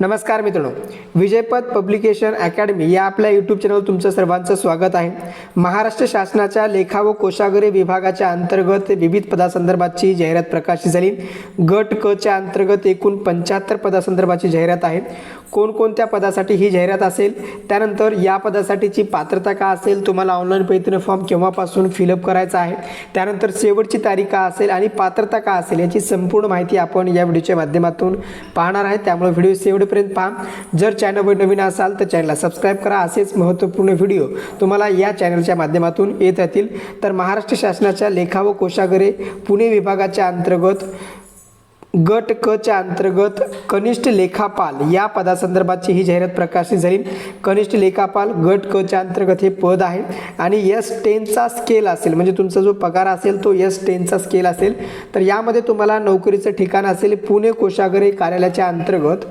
नमस्कार मित्रांनो. विजयपद publication academy या आपल्या यूट्यूब चॅनलवर तुमचं सर्वांचं स्वागत आहे. महाराष्ट्र शासनाच्या लेखा व कोशागरी विभागाच्या अंतर्गत विविध पदासंदर्भाची जाहिरात प्रकाशित झाली. गट क च्या अंतर्गत एकूण पंच्याहत्तर पदासंदर्भाची जाहिरात आहे. कोणकोणत्या पदासाठी ही जाहिरात असेल? त्यानंतर या पदासाठीची पात्रता का असेल? तुम्हाला ऑनलाईन पद्धतीने फॉर्म केव्हापासून फिलअप करायचा आहे? त्यानंतर शेवटची तारीख का असेल? आणि पात्रता का असेल? याची संपूर्ण माहिती आपण या व्हिडिओच्या माध्यमातून पाहणार आहे. त्यामुळे व्हिडिओ शेवटपर्यंत पहा जर चॅनलवर नवीन असाल तर चॅनलला सबस्क्राईब करा. असेच महत्त्वपूर्ण व्हिडिओ तुम्हाला या चॅनलच्या माध्यमातून येत राहतील. तर महाराष्ट्र शासनाच्या लेखा व कोशागरे पुणे विभागाच्या अंतर्गत गट क च्या अंतर्गत कनिष्ठ लेखापाल या पदासंदर्भाची ही जाहिरात प्रकाशित झाली. कनिष्ठ लेखापाल गट क च्या अंतर्गत हे पद आहे. आणि यस टेनचा स्केल असेल म्हणजे तुमचा जो पगार असेल तो यस टेनचा स्केल असेल. तर यामध्ये तुम्हाला नोकरीचं ठिकाण असेल पुणे कोशागरे कार्यालयाच्या अंतर्गत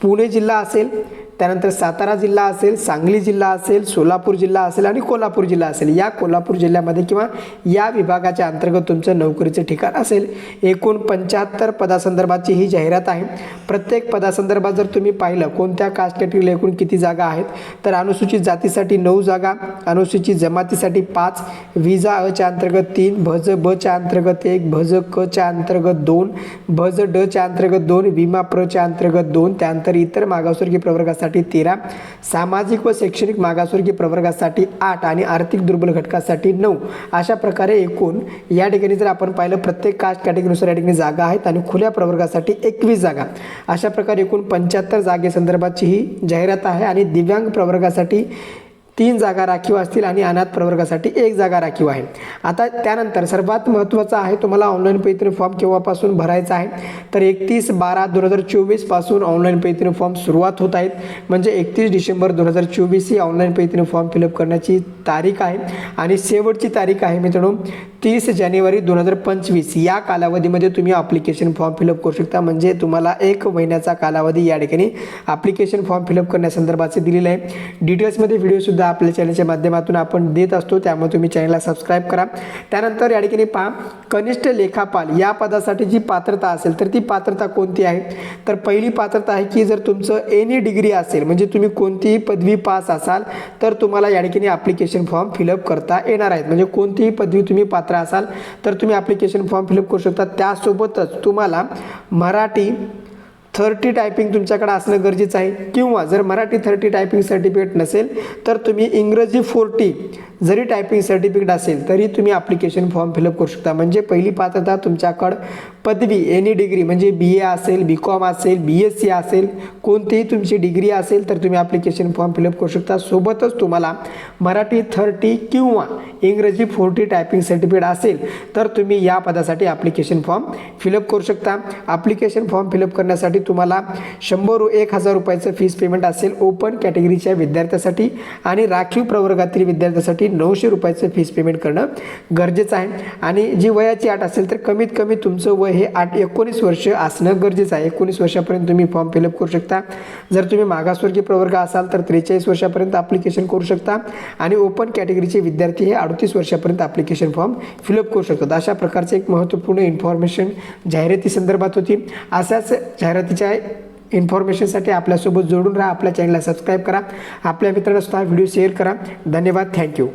पुणे जिल्हा असेल त्यानंतर सातारा जिल्हा असेल सांगली जिल्हा असेल सोलापूर जिल्हा असेल आणि कोल्हापूर जिल्हा असेल. या कोल्हापूर जिल्ह्यामध्ये किंवा या विभागाच्या अंतर्गत तुमचं नोकरीचं ठिकाण असेल. एकूण पंच्याहत्तर पदासंदर्भाची ही जाहिरात आहे. प्रत्येक पदासंदर्भात जर तुम्ही पाहिलं कोणत्या कास्ट कॅटेगरीला एकूण किती जागा आहेत तर अनुसूचित जातीसाठी नऊ जागा अनुसूचित जमातीसाठी पाच विजा अच्या अंतर्गत तीन भज ब अंतर्गत एक भज क च्या अंतर्गत दोन भज डच्या अंतर्गत दोन विमा प्रच्या अंतर्गत दोन त्यानंतर इतर मागासवर्गीय प्रवर्गासाठी तेरा सामाजिक व शैक्षणिक मागासवर्गीय प्रवर्गासाठी आठ आणि आर्थिक दुर्बल घटकासाठी नऊ. अशा प्रकारे एकूण या ठिकाणी जर आपण पाहिलं प्रत्येक कास्ट कॅटेगरीनुसार या ठिकाणी जागा आहेत आणि खुल्या प्रवर्गासाठी एकवीस जागा. अशा प्रकारे एकूण पंच्याहत्तर जागेसंदर्भाची ही जाहिरात आहे आणि दिव्यांग प्रवर्गासाठी तीन जागा राखीव असतील आणि अनाथ प्रवर्गासाठी एक जागा राखीव आहे. आता त्यानंतर सर्वात महत्त्वाचं आहे तुम्हाला ऑनलाईन पद्धतीने फॉर्म केव्हापासून भरायचा आहे? तर एकतीस बारा दोन हजार चोवीसपासून ऑनलाईन पद्धतीने फॉर्म सुरुवात होत आहेत. म्हणजे एकतीस डिसेंबर दोन हजार चोवीस ही ऑनलाईन पद्धतीने फॉर्म फिलअप करण्याची तारीख आहे. आणि शेवटची तारीख आहे मित्रांनो तीस जानेवारी दोन हजार पंचवीस. या कालावधीमध्ये तुम्ही ॲप्लिकेशन फॉर्म फिलअप करू शकता. म्हणजे तुम्हाला एक महिन्याचा कालावधी या ठिकाणी ॲप्लिकेशन फॉर्म फिलअप करण्यासंदर्भाचे दिलेलं आहे. डिटेल्समध्ये व्हिडिओसुद्धा आपल्या चॅनलच्या माध्यमातून आपण देत असतो त्यामुळे तुम्ही चॅनलला सबस्क्राईब करा. त्यानंतर या ठिकाणी पहा कनिष्ठ लेखापाल या पदासाठी जी पात्रता असेल तर ती पात्रता कोणती आहे? तर पहिली पात्रता आहे की जर तुमचं एनी डिग्री असेल म्हणजे तुम्ही कोणतीही पदवी पास असाल तर तुम्हाला या ठिकाणी ॲप्लिकेशन फॉर्म फिलअप करता येणार आहेत. म्हणजे कोणतीही पदवी तुम्ही पात्र असाल तर तुम्ही ॲप्लिकेशन फॉर्म फिलअप करू शकता. त्यासोबतच तुम्हाला मराठी थर्टी टायपिंग तुमच्याकडे असणं गरजेचं आहे. किंवा जर मराठी थर्टी टायपिंग सर्टिफिकेट नसेल तर तुम्ही इंग्रजी फोर्टी जरी टायपिंग सर्टिफिकेट असेल तरी तुम्ही ॲप्लिकेशन फॉर्म फिलअप करू शकता. म्हणजे पहिली पात्रता तुमच्याकडं पदवी एनी डिग्री म्हणजे बी ए असेल बी कॉम असेल बी एस सी असेल कोणतीही तुमची डिग्री असेल तर तुम्ही ॲप्लिकेशन फॉर्म फिलअप करू शकता. सोबतच तुम्हाला मराठी थर्टी किंवा इंग्रजी फोर्टी टायपिंग सर्टिफिकेट असेल तर तुम्ही या पदासाठी ॲप्लिकेशन फॉर्म फिलअप करू शकता. ॲप्लिकेशन फॉर्म फिलअप करण्यासाठी तुम्हाला शंभर एक हजार रुपयाचं फीस पेमेंट असेल ओपन कॅटेगरीच्या विद्यार्थ्यासाठी आणि राखीव प्रवर्गातील विद्यार्थ्यासाठी नऊशे रुपयाचं फीस पेमेंट करणं गरजेचं आहे. आणि जी वयाची आठ असेल तर कमीत कमी तुमचं वय हे आठ एकोणीस वर्ष असणं गरजेचं आहे. एकोणीस वर्षापर्यंत तुम्ही फॉर्म फिलअप करू शकता. जर तुम्ही मागासवर्गीय प्रवर्ग असाल तर त्रेचाळीस वर्षापर्यंत ॲप्लिकेशन करू शकता आणि ओपन कॅटेगरीचे विद्यार्थी हे अडतीस वर्षापर्यंत ॲप्लिकेशन फॉर्म फिलअप करू शकतात. अशा प्रकारचे एक महत्त्वपूर्ण इन्फॉर्मेशन जाहिराती संदर्भात होती. अशाच जाहिराती बाकीच्या इन्फॉर्मेशनसाठी आपल्यासोबत जोडून राहा. आपल्या चॅनलला सबस्क्राईब करा. आपल्या मित्रांना सुद्धा व्हिडिओ शेअर करा. धन्यवाद. थँक्यू